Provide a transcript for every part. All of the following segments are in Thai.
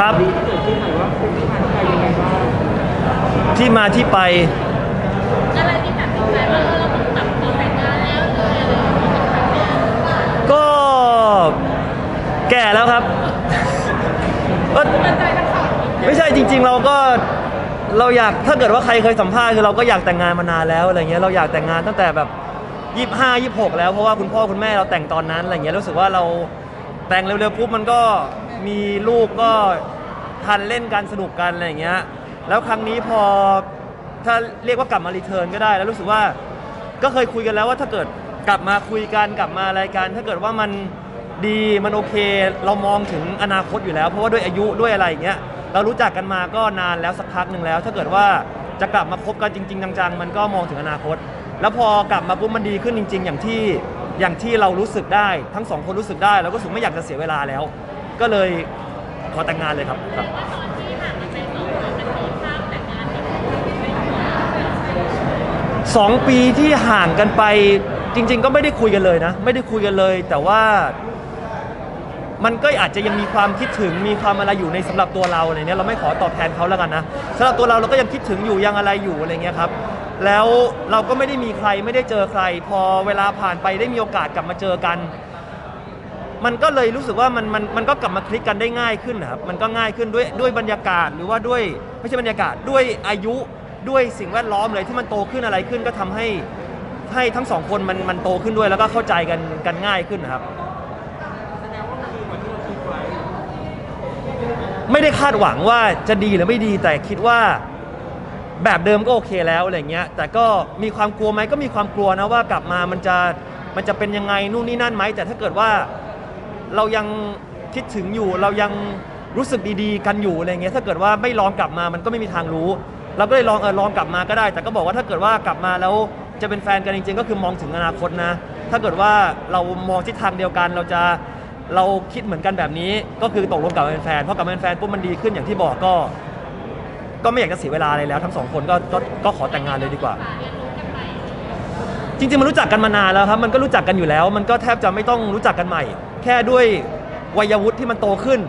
ครับดีที่เกิดขึ้นหน่อยว่าเป็นที่มาที่ไปยังไงบ้างที่มาที่ไปอะไรที่แบบเป็นแฟนว่าเออเราต้องแบบขอแต่งงานแล้วหรืออะไรอย่างเงี้ยก็แก่แล้วครับเอ้ยมันใจทั้งสองไม่ใช่จริง ๆ เราก็เราอยากถ้าเกิดว่าใครเคยสัมภาษณ์คือเราก็อยากแต่งงานมานานแล้วอะไรเงี้ยเราอยากแต่งงานตั้งแต่แบบยี่ห้ายี่หกแล้วเพราะว่าคุณพ่อคุณแม่เราแต่งตอนนั้นอะไรเงี้ยรู้สึกว่าเราแต่งเร็วๆปุ๊บมันก็มีลูกก็ ทันเล่นกันสนุกกันอะไรเงี้ยแล้วครั้งนี้พอถ้าเรียกว่ากลับมารีเทิร์นก็ได้แล้วรู้สึกว่าก็เคยคุยกันแล้วว่าถ้าเกิดกลับมาคุยกันกลับมาอะไรกันถ้าเกิดว่ามันดีมันโอเค เรามองถึงอนาคตอยู่แล้ว เพราะว่าด้วยอายุด้วยอะไรอย่างเงี้ยเรารู้จักกันมาก็นานแล้วสักพักหนึ่งแล้ว ถ้าเกิดว่าจะกลับมาคบกันจริง ๆ จังๆ มันก็มองถึงอนาคต แล้วพอกลับมาปุ๊บมันดีขึ้นจริง ๆ อย่างที่อย่างที่เรารู้สึกได้ ทั้งสองคนรู้สึกได้เราก็รู้สึกไม่อยากจะเสียเวลาแล้ว ก็เลย ขอแต่งงานเลยครับครับสองคนมันมีภาพแต่งงานที่สองปีที่ห่างกันไปจริง ๆ ก็ไม่ได้คุยกันเลยนะ ไม่ได้คุยกันเลย แต่ว่ามันก็อาจจะยังมีความคิดถึงมีความอะไรอยู่ในสำหรับตัวเราอะไรเนี้ยเราไม่ขอตอบแทนเขาแล้วกันนะสำหรับตัวเราเราก็ยังคิดถึงอยู่ยังอะไรอยู่อะไรเงี้ยครับ แล้วเราก็ไม่ได้มีใครไม่ได้เจอใคร พอเวลาผ่านไปได้มีโอกาสกลับมาเจอกัน มันก็เลยรู้สึกว่ามันมันมันก็กลับมาคลิกกันได้ง่ายขึ้นนะครับมันก็ง่ายขึ้นด้วยด้วยบรรยากาศหรือว่าด้วยไม่ใช่บรรยากาศด้วยอายุด้วยสิ่งแวดล้อมเลยที่มันโตขึ้นอะไรขึ้นก็ทำให้ให้ทั้งสองคนมันมันโตขึ้นด้วยแล้วก็เข้าใจกันกันง่ายขึ้นนะครับ ไม่ได้คาดหวังว่าจะดีหรือไม่ดีแต่คิดว่าแบบเดิมก็โอเคแล้วอะไรเงี้ยแต่ก็มีความกลัวไหมก็มีความกลัวนะว่ากลับมามันจะมันจะเป็นยังไงนู่นนี่นั่นไหมแต่ถ้าเกิดว่า เรายังคิดถึงอยู่ เรายังรู้สึกดีๆ กันอยู่อะไรเงี้ยถ้าเกิดว่าไม่ลองกลับมามันก็ไม่มีทางรู้ เราก็เลยลองเออลองกลับมาก็ได้ แต่ก็บอกว่าถ้าเกิดว่ากลับมาแล้วจะเป็นแฟนกันจริงๆ ก็คือมองถึงอนาคตนะ ถ้าเกิดว่าเรามองทิศทางเดียวกันเราจะเราคิดเหมือนกันแบบนี้ก็คือตกลงกับเป็นแฟนเพราะกับเป็นแฟนปุ๊บมันดีขึ้นอย่างที่บอกก็ ก็ไม่อยากจะเสียเวลาอะไรแล้ว ทั้งสองคนก็ก็ก็ขอแต่งงานเลยดีกว่า จริงๆมันรู้จักกันมานานแล้วครับมันก็รู้จักกันอยู่แล้ว มันก็แทบจะไม่ต้องรู้จักกันใหม่ แค่ด้วยวัยวุฒิที่มันโตขึ้น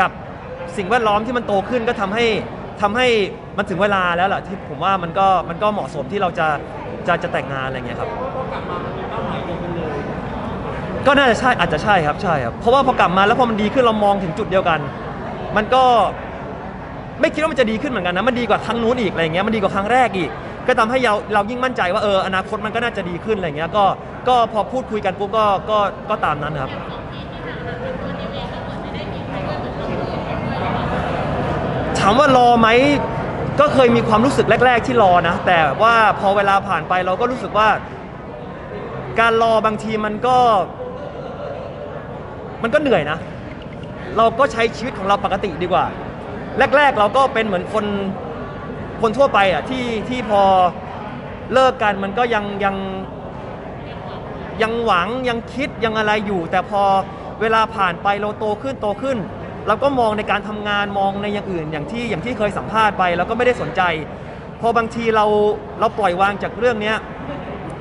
กับสิ่งแวดล้อมที่มันโตขึ้นก็ทำให้ทำให้มันถึงเวลาแล้วล่ะที่ผมว่ามันก็มันก็เหมาะสมที่เราจะจะจะแต่งงานอะไรเงี้ยครับเพราะว่าพอกลับมามันมีเป้าหมายเดียวกันเลยก็น่าจะใช่อาจจะใช่ครับใช่ครับเพราะว่าพอกลับมาแล้วพอมันดีขึ้นเรามองถึงจุดเดียวกัน มันก็ไม่คิดว่ามันจะดีขึ้นเหมือนกันนะมันดีกว่าครั้งนู้นอีกอะไรเงี้ยมันดีกว่าครั้งแรกอีก ก็ทำให้เราเรายิ่งมั่นใจว่าเอออนาคตมันก็น่าจะดีขึ้นอะไรเงี้ยก็ก็พอพูดคุยกันปุ๊บก็ก็ก็ตามนั้นครับ ถามว่ารอไหมก็เคยมีความรู้สึกแรก ๆ ที่รอนะ แต่ว่าพอเวลาผ่านไปเราก็รู้สึกว่า การรอบางทีมันก็ มันก็เหนื่อยนะ เราก็ใช้ชีวิตของเราปกติดีกว่า แรก ๆ เราก็เป็นเหมือนคนคนทั่วไปอะที่ที่พอเลิกกันมันก็ยังยังยังหวังยังคิดยังอะไรอยู่ แต่พอเวลาผ่านไปเราโตขึ้นโตขึ้น เราก็มองในการทำงานมองในอย่างอื่น อย่างที่อย่างที่เคยสัมภาษณ์ไปเราก็ไม่ได้สนใจ พอบางทีเราเราปล่อยวางจากเรื่องเนี้ย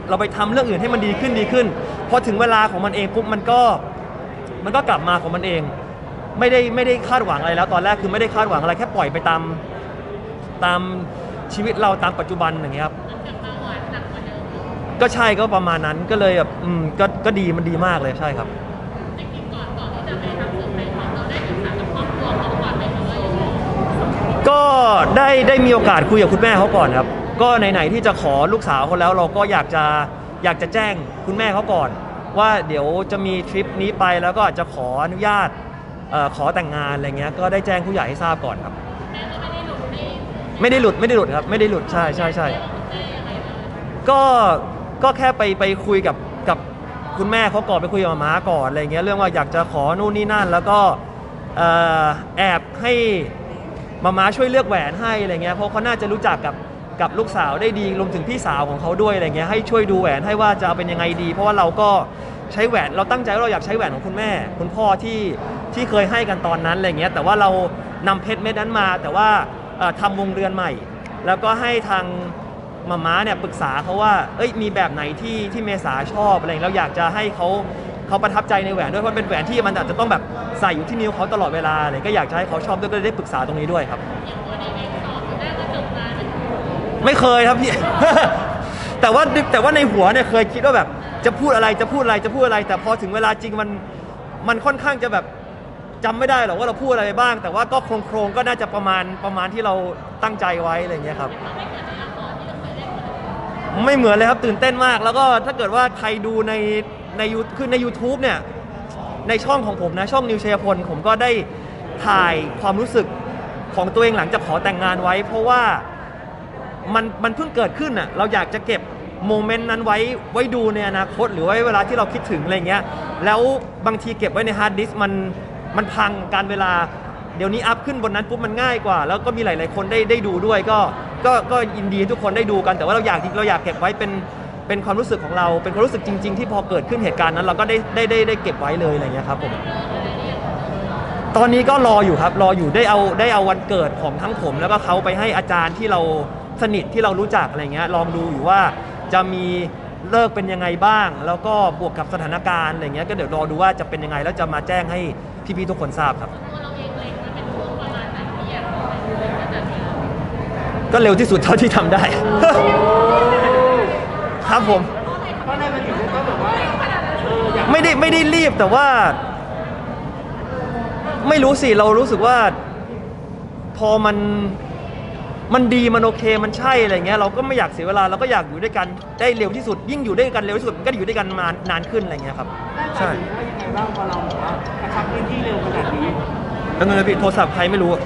เราไปทำเรื่องอื่นให้มันดีขึ้นดีขึ้นพอถึงเวลาของมันเองปุ๊บมันก็มันก็กลับมาของมันเอง ไม่ได้ไม่ได้คาดหวังอะไรแล้ว ตอนแรกคือไม่ได้คาดหวังอะไรแค่ปล่อยไปตามตามชีวิตเราตามปัจจุบันอย่างเงี้ยครับมันกลับมาหวานหนักกว่าเดิมก็ใช่ก็ประมาณนั้นก็เลยแบบอืมก็ก็ดีมันดีมากเลยใช่ครับ จริงๆก่อนก่อนที่จะไปทำเซอ ได้ได้มีโอกาสคุยกับคุณแม่เขาก่อนครับ ก็ไหนๆที่จะขอลูกสาวเขาแล้วเราก็อยากจะอยากจะแจ้งคุณแม่เขาก่อน ว่าเดี๋ยวจะมีทริปนี้ไปแล้วก็อาจจะขออนุญาตเอ่อขอแต่งงานอะไรเงี้ยก็ได้แจ้งผู้ใหญ่ให้ทราบก่อนครับแม่ก็ไม่ได้หลุดไม่ได้หลุดไม่ได้หลุดครับ ไม่ได้หลุดใช่ใช่ใช่ก็ก็แค่ไปไปคุยกับกับคุณแม่เขาก่อนไปคุยกับหมาม้าก่อนอะไรเงี้ยเรื่องว่าอยากจะขอนู่นนี่นั่น แล้วก็เอ่อแอบให้ มาม้าช่วยเลือกแหวนให้อะไรเงี้ยเพราะเขาน่าจะรู้จักกับกับลูกสาวได้ดีรวมถึงพี่สาวของเขาด้วยอะไรเงี้ยให้ช่วยดูแหวนให้ว่าจะเอาเป็นยังไงดี เพราะว่าเราก็ใช้แหวนเราตั้งใจว่าเราอยากใช้แหวนของคุณแม่ คุณพ่อที่ที่เคยให้กันตอนนั้นอะไรเงี้ยแต่ว่าเรานำเพชรเม็ดนั้นมา แต่ว่าเอ่อทำวงเรือนใหม่ แล้วก็ให้ทางมาม้าเนี่ยปรึกษาเขาว่าเอ้ยมีแบบไหนที่ที่เมษาชอบอะไรเงี้ยเราอยากจะให้เขา เขาประทับใจในแหวนด้วยเพราะเป็นแหวนที่มันอาจจะต้องแบบใส่อยู่ที่นิ้วเขาตลอดเวลาเลยก็อยากจะให้เขาชอบด้วยก็เลยได้ปรึกษาตรงนี้ด้วยครับอย่างตัวในเองสอบได้กระจกตาเนี่ยไม่เคยครับพี่ แต่ว่าแต่ว่าในหัวเนี่ยเคยคิดว่าแบบ จะพูดอะไรจะพูดอะไรจะพูดอะไร แต่พอถึงเวลาจริงมันมันค่อนข้างจะแบบจำไม่ได้หรอกว่าเราพูดอะไรไปบ้าง แต่ว่าก็โครงโครงๆก็น่าจะประมาณประมาณที่เราตั้งใจไว้อะไรอย่างเงี้ยครับ ไม่เหมือนเลยครับตื่นเต้นมาก แล้วก็ถ้าเกิดว่าใครดูใน ในยูคือใน YouTube เนี่ยในช่องของผมนะช่องนิวเชียพลผมก็ได้ถ่ายความรู้สึกของตัวเองหลังจากขอแต่งงานไว้ เพราะว่ามันมันเพิ่งเกิดขึ้นอะเราอยากจะเก็บโมเมนต์นั้นไว้ไว้ดูในอนาคต หรือไว้เวลาที่เราคิดถึงอะไรเงี้ยแล้วบางทีเก็บไว้ในฮาร์ดดิสมันมันพังการเวลาเดี๋ยวนี้อัพขึ้นบนนั้นปุ๊บมันง่ายกว่า แล้วก็มีหลาย ๆ คนได้ได้ดูด้วยก็ก็ก็ยินดีให้ทุกคนได้ดูกันแต่ว่าเราอยากเราอยากเก็บไว้เป็น เป็นความรู้สึกของเราเป็นความรู้สึกจริง ๆ ที่พอเกิดขึ้นเหตุการณ์นั้น เราก็ได้ได้ได้ได้เก็บไว้เลยอะไรอย่างเงี้ยครับผมตอนนี้ก็รออยู่ครับรออยู่ได้เอาได้เอาวันเกิดของทั้งผม แล้วก็เขาไปให้อาจารย์ที่เราสนิทที่เรารู้จักอะไรเงี้ยลองดูอยู่ว่าจะมีเลิกเป็นยังไงบ้าง แล้วก็บวกกับสถานการณ์อะไรเงี้ยก็เดี๋ยวรอดูว่าจะเป็นยังไงแล้วจะมาแจ้งให้พี่ๆทุกคนทราบครับตัวเราเองเลยมันเป็นช่วงประมาณไหนที่อยากจะจัดงานก็เร็วที่สุดเท่าที่ทำได้ ครับผม เพราะอะไรมันถึงต้องแบบว่าเอออยากไม่ได้ไม่ได้รีบแต่ว่า ไม่รู้สิเรารู้สึกว่า พอมันมันดีมันโอเคมันใช่อะไรเงี้ยเราก็ไม่อยากเสียเวลาเราก็อยากอยู่ด้วยกันได้เร็วที่สุด ยิ่งอยู่ด้วยกันเร็วที่สุดมันก็อยู่ด้วยกันมานานขึ้นอะไรเงี้ยครับใช่ว่ายังไงบ้างพอเราแบบว่ากระชับพื้นที่เร็วขนาดนี้ แล้วเงินพี่โทรศัพท์ใครไม่รู้ครั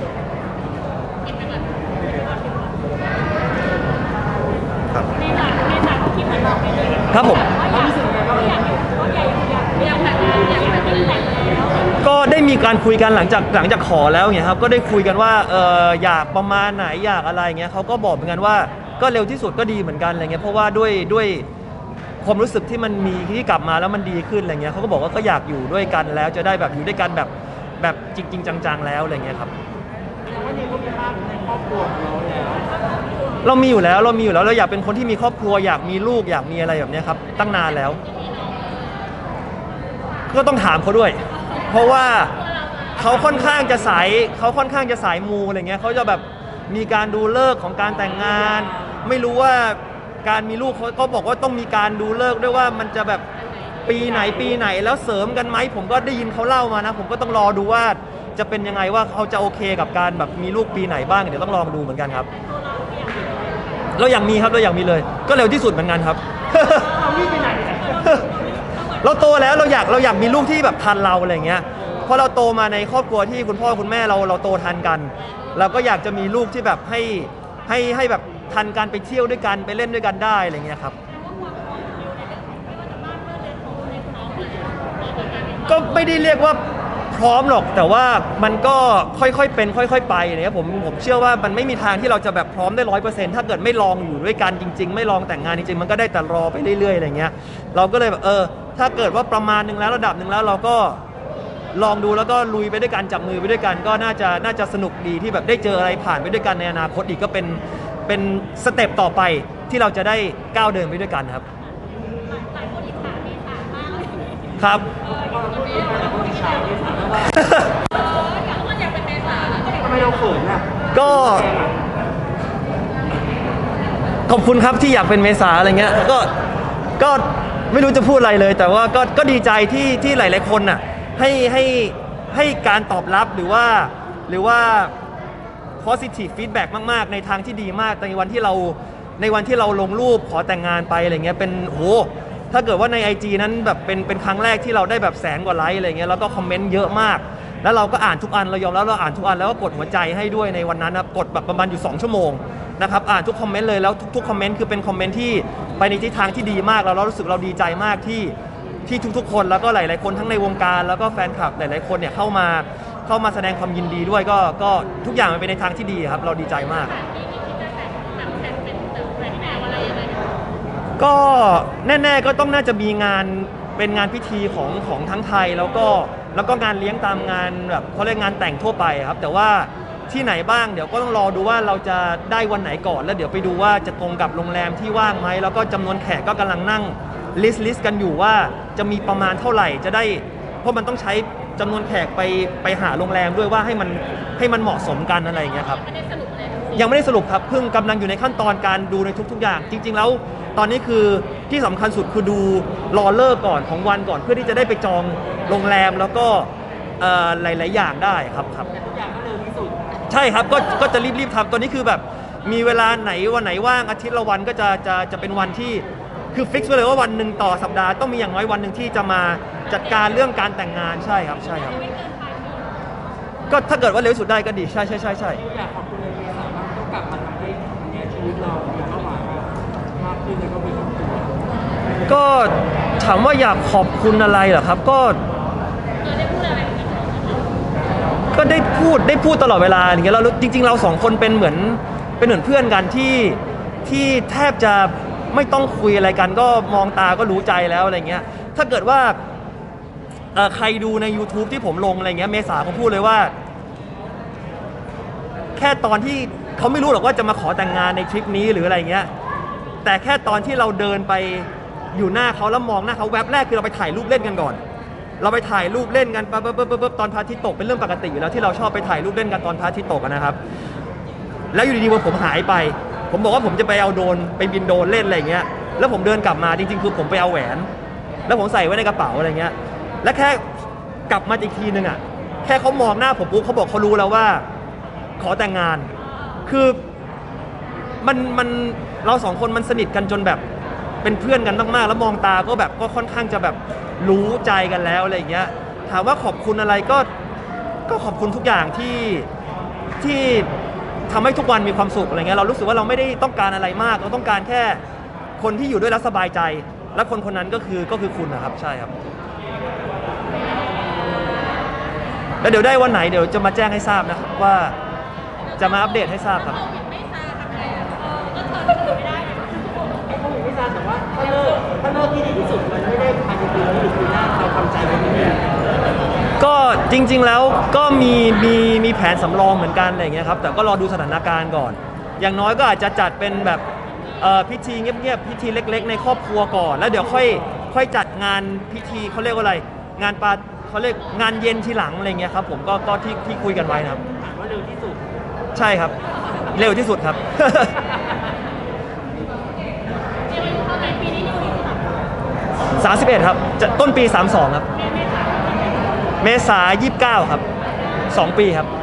านแล้วก็ได้มีการคุยกันหลังจากหลังจากขอแล้วเนี่ยครับก็ได้คุยกันว่าเอออยากประมาณไหนอยากอะไรเงี้ยเขาก็บอกเหมือนกันว่าก็เร็วที่สุดก็ดีเหมือนกันอะไรเงี้ยเพราะว่าด้วยด้วยความรู้สึกที่มันมีที่กลับมาแล้วมันดีขึ้นอะไรเงี้ยเขาก็บอกว่าก็อยากอยู่ด้วยกันแล้วจะได้แบบอยู่ด้วยกันแบบแบบจริง ๆ จังๆแล้วอะไรเงี้ยครับแต่ว่านี่ก็มีภาพในครอบครัวของเราแล้ว เรามีอยู่แล้วเรามีอยู่แล้วเราอยากเป็นคนที่มีครอบครัวอยากมีลูกอยากมีอะไรแบบเนี้ยครับ ตั้งนานแล้ว ก็ต้องถามเขาด้วย เพราะว่าเขาค่อนข้างจะสายเขาค่อนข้างจะสายมูอะไรเงี้ยเขาจะแบบมีการดูเลิกของการแต่งงาน ไม่รู้ว่าการมีลูกเขาบอกว่าต้องมีการดูเลิกด้วยว่ามันจะแบบปีไหนปีไหนแล้วเสริมกันไหมผมก็ได้ยินเขาเล่ามานะ ผมก็ต้องรอดูว่าจะเป็นยังไงว่าเขาจะโอเคกับการแบบมีลูกปีไหนบ้างเดี๋ยวต้องลองดูเหมือนกันครับ เราอยากมีครับเราอยากมีเลย ก็เร็วที่สุดเหมือนกันครับ เรารีบไปไหนเนี่ยเราโตแล้วเราอยากเราอยากมีลูกที่แบบทันเราอะไรเงี้ยเพราะเราโตมาในครอบครัวที่คุณพ่อคุณแม่เราเราโตทันกัน เราก็อยากจะมีลูกที่แบบให้ให้ให้แบบทันการไปเที่ยวด้วยกันไปเล่นด้วยกันได้อะไรเงี้ยครับ ก็ไม่ได้เรียกว่า พร้อมหรอกแต่ว่ามันก็ค่อยๆเป็น ค่อย ๆ ไปนะครับผมผมเชื่อว่ามันไม่มีทางที่เราจะแบบพร้อมได้ร้อยเปอร์เซ็นต์ถ้าเกิดไม่ลองอยู่ด้วยกันจริง ๆ ไม่ลองแต่งงานจริงๆมันก็ได้แต่รอไปเรื่อยๆอะไรเงี้ยเราก็เลยแบบเออ ถ้าเกิดว่าประมาณหนึ่งแล้วระดับหนึ่งแล้วเราก็ลองดูแล้วก็ลุยไปด้วยกันจับมือไปด้วยกันก็น่าจะน่าจะสนุกดีที่แบบได้เจออะไรผ่านไปด้วยกันในอนาคตอีกก็เป็นเป็นสเต็ปต่อไปที่เราจะได้ก้าวเดินไปด้วยกันครับ หลายคนอิจฉาเมษามากเลย ครับพอเราพูดถึงเราพูดถึงฉากที่สามแล้วว่าเอออยากว่าอยากเป็นเมษาแล้วก็อยากทำไมเราเขินอะก็แดงอะขอบคุณครับที่อยากเป็นเมษาอะไรเงี้ยก็ก็ไม่รู้จะพูดอะไรเลย แต่ว่าก็ก็ดีใจที่ที่หลาย ๆ คนน่ะให้ให้ให้การตอบรับหรือว่าหรือว่า positive feedback มาก ๆ ในทางที่ดีมากในวันที่เราในวันที่เราลงรูปขอแต่งงานไปอะไรเงี้ยเป็นโห ถ้าเกิดว่าใน IG นั้นแบบเป็นเป็นครั้งแรกที่เราได้แบบแสนกว่าไลค์อะไรเงี้ยแล้วก็คอมเมนต์เยอะมาก แล้วเราก็อ่านทุกอันเรายอมแล้วเราอ่านทุกอันแล้วก็กดหัวใจให้ด้วยในวันนั้นนะครับกดแบบประมาณอยู่ 2 ชั่วโมงนะครับอ่านทุกคอมเมนต์เลยแล้วทุกๆคอมเมนต์คือเป็นคอมเมนต์ที่ไปในทิศทางที่ดีมากแล้วเรารู้สึกเราดีใจมากที่ที่ทุกๆ คนแล้วก็หลายๆคนทั้งในวงการ แล้วก็แฟนคลับหลายๆคนเนี่ยเข้ามาเข้ามาแสดงความยินดีด้วยก็ก็ทุกอย่างมันเป็นในทางที่ดีครับเราดีใจมาก แบบแทนเป็นแบบแฟนแนวอะไรยังไง ก็แน่ๆก็ต้องน่าจะมีงานเป็นงานพิธีของของทั้งไทยแล้วก็แล้วก็งานเลี้ยงตามงานแบบเขาเรียกงานแต่งทั่วไปครับ แต่ว่าที่ไหนบ้างเดี๋ยวก็ต้องรอดูว่าเราจะได้วันไหนก่อน แล้วเดี๋ยวไปดูว่าจะตรงกับโรงแรมที่ว่างไหมแล้วก็จำนวนแขกก็กำลังนั่งลิสต์ลิสต์กันอยู่ว่าจะมีประมาณเท่าไหร่จะได้ เพราะมันต้องใช้ จำนวนแขกไปไปหาโรงแรมด้วยว่าให้มันให้มันเหมาะสมกันอะไรอย่างเงี้ยครับ ไม่ได้สรุปเลยยังไม่ได้สรุปครับเพิ่งกำลังอยู่ในขั้นตอนการดูในทุก ๆ อย่าง จริง ๆ แล้ว ตอนนี้คือที่สำคัญสุดคือดูรอเลิกก่อนของวันก่อนเพื่อที่จะได้ไปจองโรงแรมแล้วก็เอ่อหลาย ๆ อย่างได้ครับครับทุกอย่างก็เร็วที่สุดใช่ครับก็ก็จะรีบๆทำตอนนี้คือแบบมีเวลาไหนวันไหนว่างอาทิตย์ละวันก็จะจะจะเป็นวันที่ คือฟิกซ์ไว้เลยว่าวันหนึ่งต่อสัปดาห์ต้องมีอย่างน้อยวันหนึ่งที่จะมาจัดการเรื่องการแต่งงานใช่ครับใช่ครับ ก็ถ้าเกิดว่าเร็วที่สุดได้ก็ดีใช่ใช่ใช่ใช่อยากขอบคุณเลยที่สามารถต้องกลับมาทำให้เนี่ยชีวิตเรามีเป้าหมายมากขึ้นแล้วก็มีครอบครัวก็ถามว่าอยากขอบคุณอะไรเหรอครับ ก็เออได้พูดอะไรกับพี่น้องไหมก็ได้พูดได้พูดตลอดเวลาอย่างเงี้ยเราจริง ๆ เราสองคนเป็นเหมือนเป็นเหมือนเพื่อนกันที่ที่แทบจะ ไม่ต้องคุยอะไรกันก็มองตาก็รู้ใจแล้วอะไรเงี้ย ถ้าเกิดว่าใครดูใน YouTube ที่ผมลงอะไรเงี้ยเมษาเขาพูดเลยว่า แค่ตอนที่เขาไม่รู้หรอกว่าจะมาขอแต่งงานในทริปนี้หรืออะไรเงี้ย แต่แค่ตอนที่เราเดินไปอยู่หน้าเขาแล้วมองหน้าเขาแวบแรกคือเราไปถ่ายรูปเล่นกันก่อนเราไปถ่ายรูปเล่นกันปั๊บปั๊บปั๊บตอนพระอาทิตย์ตกเป็นเรื่องปกติอยู่แล้วที่เราชอบไปถ่ายรูปเล่นกันตอนพระอาทิตย์ตกนะครับ แล้วอยู่ดีๆวันผมหายไป ผมบอกว่าผมจะไปเอาโดนไปบินโดนเล่นอะไรเงี้ย แล้วผมเดินกลับมาจริง ๆ คือผมไปเอาแหวน แล้วผมใส่ไว้ในกระเป๋าอะไรเงี้ย และแค่กลับมาอีกทีนึงอะ แค่เขามองหน้าผมปุ๊บเขาบอกเขารู้แล้วว่า ขอแต่งงาน คือมันมันเราสองคนมันสนิทกันจนแบบเป็นเพื่อนกันมากๆ แล้วมองตาก็แบบก็ค่อนข้างจะแบบรู้ใจกันแล้วอะไรเงี้ย ถามว่าขอบคุณอะไรก็ก็ขอบคุณทุกอย่างที่ที่ ทำให้ทุกวันมีความสุขอะไรเงี้ยเรารู้สึกว่าเราไม่ได้ต้องการอะไรมาก เราต้องการแค่คนที่อยู่ด้วยแล้วสบายใจ และคนคนนั้นก็คือก็คือคุณนะครับใช่ครับ แล้วเดี๋ยวได้วันไหนเดี๋ยวจะมาแจ้งให้ทราบนะครับว่าจะมาอัปเดตให้ทราบครับไม่ทำไงอะเออก็เธอไม่ได้นะเขาไม่ทราบแต่ว่าถ้าเลิกถ้าเลิกที่ดีที่สุดมันไม่ได้ภายในปีนี้หรือปีหน้าเราทำใจไว้ไม่ได้ ก็จริง ๆ แล้วก็มีมีมีแผนสำรองเหมือนกันอะไรอย่างเงี้ยครับแต่ก็รอดูสถานการณ์ก่อน อย่างน้อยก็อาจจะจัดเป็นแบบเอ่อพิธีเงียบๆพิธีเล็ก ๆ ในครอบครัวก่อน แล้วเดี๋ยวค่อยค่อยจัดงานพิธีเขาเรียกว่าอะไร งานปาเขาเรียกงานเย็นทีหลังอะไรเงี้ยครับผมก็ก็ที่ที่คุยกันไว้นะครับ ถามว่าเร็วที่สุดใช่ครับ เร็วที่สุดครับเรียนรู้เท่าไหร่ปีนี้อยู่ที่เท่าไหร่31 ครับจะต้นปี 32 ครับ เมษา29 ครับ 2 ปีครับ2ปีเ